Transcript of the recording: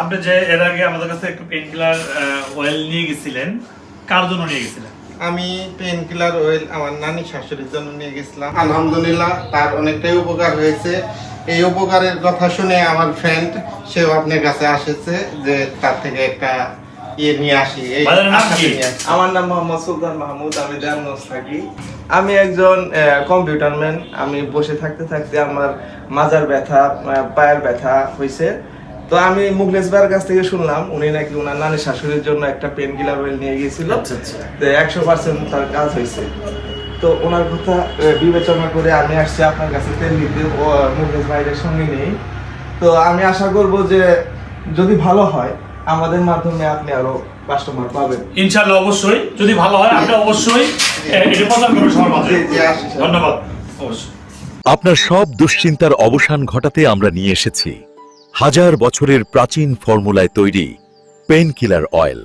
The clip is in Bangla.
আপনি যে এর আগে আমাদের কাছে একটু পেন কিলার অয়েল নিয়ে গেছিলেন কার জন্য নিয়ে গেছিলেন? আমি পেন কিলার অয়েল আমার নানি শাশুড়ির জন্য নিয়ে গেছিলাম। আলহামদুলিল্লাহ তার অনেকটাই উপকার হয়েছে। এই উপকারের কথা শুনে আমার ফ্রেন্ড সেও আপনার কাছে আসেছে যে তার থেকে একটা ইয়ে নিয়ে আসি। আমার নাম মোহাম্মদ সুলতান মাহমুদ আমি দেয়ানগঞ্জ থাকি। আমি একজন কম্পিউটার ম্যান আমি বসে থাকতে থাকতে আমার মাজার ব্যথা পায়ের ব্যথা হয়েছে তো আমি মুগলেশ ভাইয়ের কাছ থেকে শুনলাম উনি নাকি ওনার নানি শাশুড়ির জন্য একটা পেন কিলার অয়েল নিয়ে গিয়েছিল আচ্ছা আচ্ছা। তো একশো পার্সেন্ট তার কাজ হয়েছে। তো ওনার কথা বিবেচনা করে আমি আসছি আপনার কাছে তেল নিতে ভাইয়ের সঙ্গে নেই তো আমি আশা করব যে যদি ভালো হয় আমাদের মাধ্যমে আপনি আরও কাস্টমার পাবেন। ইনশাআল্লাহ অবশ্যই যদি ভালো হয় আপনি অবশ্যই এটা প্রচার করবেন সবার মাঝে। জি, জি, আসি, স্যার। ধন্যবাদ অবশ্যই। আপনার সব দুশ্চিন্তার অবসান ঘটাতে আমরা নিয়ে এসেছি। হাজার বছরের প্রাচীন ফর্মুলায় তৈরি পেনকিলার অয়েল।